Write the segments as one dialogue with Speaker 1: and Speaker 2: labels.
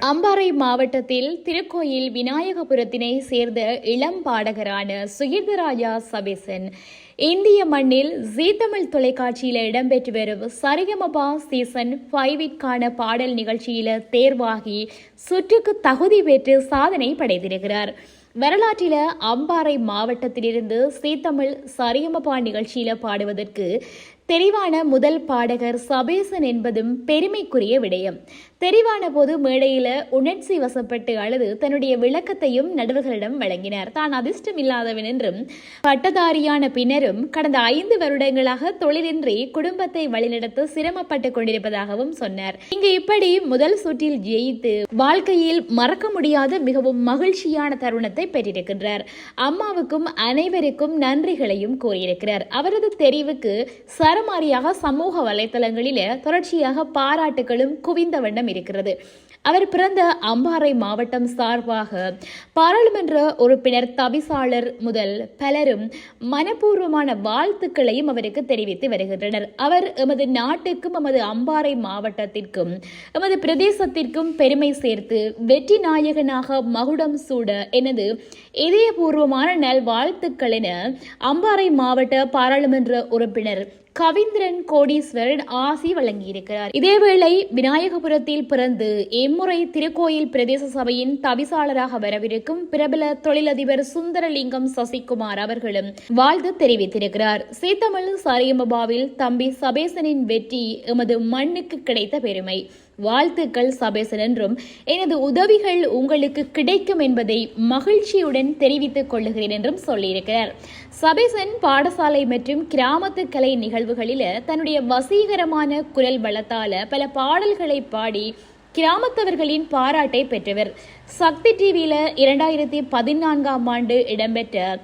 Speaker 1: அம்பாறை மாவட்டத்தில் திருக்கோயில் விநாயகபுரத்தினை சேர்ந்த இளம் பாடகரான சுகீர்தராஜா சபேசன் இந்திய மண்ணில் ஜீ தமிழ் தொலைக்காட்சியில் இடம்பெற்று வரும் சரிகமபா சீசன் ஃபைவிற்கான பாடல் நிகழ்ச்சியில தேர்வாகி சுற்றுக்கு தகுதி பெற்று சாதனை படைத்திருக்கிறார். வரலாற்றில அம்பாறை மாவட்டத்திலிருந்து சீத்தமிழ் சரியமபா நிகழ்ச்சியில பாடுவதற்கு தெரிவான முதல் பாடகர் சபேசன் என்பதும் பெருமைக்குரிய விடயம். தெரிவான போது மேடையில உணர்ச்சி வசப்பட்டு அழுது தன்னுடைய விளக்கத்தையும் நடுவர்களிடம் வழங்கினார். தான் அதிர்ஷ்டம் இல்லாதவன் என்றும் பட்டதாரியான பின்னரும் கடந்த ஐந்து வருடங்களாக தொழிலின்றி குடும்பத்தை வழிநடத்த சிரமப்பட்டு கொண்டிருப்பதாகவும் சொன்னார். இங்கு இப்படி முதல் சுற்றில் ஜெயித்து வாழ்க்கையில் மறக்க முடியாத மிகவும் மகிழ்ச்சியான தருணத்தை பெற்றிருக்கின்றார். அம்மாவுக்கும் அனைவருக்கும் நன்றிகளையும் கூறியிருக்கிறார். அவரது தெரிவுக்கு சரமாரியாக சமூக வலைத்தளங்களில தொடர்ச்சியாக பாராட்டுகளும் குவிந்த வண்ணம் இருக்கிறது. அவர் பிறந்த அம்பாறை மாவட்டம் சார்பாக பாராளுமன்ற உறுப்பினர் தவிசாளர் முதல் பலரும் மனப்பூர்வமான வாழ்த்துக்களையும் அவருக்கு தெரிவித்து வருகின்றனர். அவர் எமது நாட்டுக்கும் எமது அம்பாறை மாவட்டத்திற்கும் எமது பிரதேசத்திற்கும் பெருமை சேர்த்து வெற்றி நாயகனாக மகுடம் சூட எனது இதயபூர்வமான நல் வாழ்த்துக்கள் என அம்பாறை மாவட்ட பாராளுமன்ற உறுப்பினர் கவிந்திரன் கோடீஸ்வரன் ஆசி வழங்கியிருக்கிறார். இதேவேளை விநாயகபுரத்தில் பிறந்து இம்முறை திருக்கோயில் பிரதேச சபையின் தவிசாளராக வரவிருக்கும் பிரபல தொழிலதிபர் சுந்தரலிங்கம் சசிகுமார் அவர்களும் வாழ்த்து தெரிவித்திருக்கிறார். சீத்தமிழ் சரியமபாவில் தம்பி சபேசனின் வெற்றி எமது மண்ணுக்கு கிடைத்த பெருமை. வாழ்த்துக்கள் சபேசன் என்றும் எனது உதவிகள் உங்களுக்கு கிடைக்கும் என்பதை மகிழ்ச்சியுடன் தெரிவித்துக் கொள்ளுகிறேன் என்றும் சொல்லியிருக்கிறார். சபேசன் பாடசாலை மற்றும் கிராமத்து கலை நிகழ்வுகளில் தன்னுடைய வசீகரமான குரல் பலத்தால பல பாடல்களை பாடி கிராமத்தவர்களின் பாராட்டை பெற்றவர். சக்தி டிவியில இரண்டாயிரத்தி பதினான்காம் ஆண்டு இடம்பெற்ற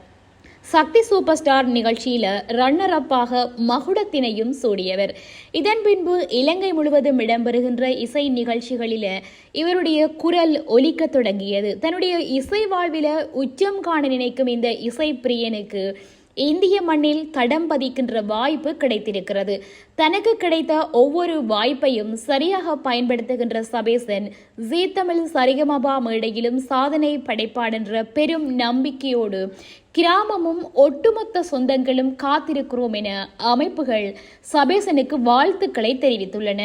Speaker 1: சக்தி சூப்பர் ஸ்டார் நிகழ்ச்சியில ரன்னர் அப்பாக மகுடத்தினையும் சூடியவர். இதன் பின்பு இலங்கை முழுவதும் இடம்பெறுகின்ற இசை நிகழ்ச்சிகளில இவருடைய குரல் ஒலிக்க தொடங்கியது. தன்னுடைய இசை வாழ்வில உச்சம் காண நினைக்கும் இந்த இசை பிரியனுக்கு இந்திய மண்ணில் தடம் பதிக்கின்ற வாய்ப்பு கிடைத்திருக்கிறது. தனக்கு கிடைத்த ஒவ்வொரு வாய்ப்பையும் சரியாக பயன்படுத்துகின்ற சபேசன் ஜி தமிழ் சரிகமபா மேடையிலும் சாதனை படைப்பாடென்ற பெரும் நம்பிக்கையோடு கிராமமும் ஒட்டுமொத்த சொந்தங்களும் காத்திருக்கிறோம் என அமைப்புகள் சபேசனுக்கு வாழ்த்துக்களை தெரிவித்துள்ளன.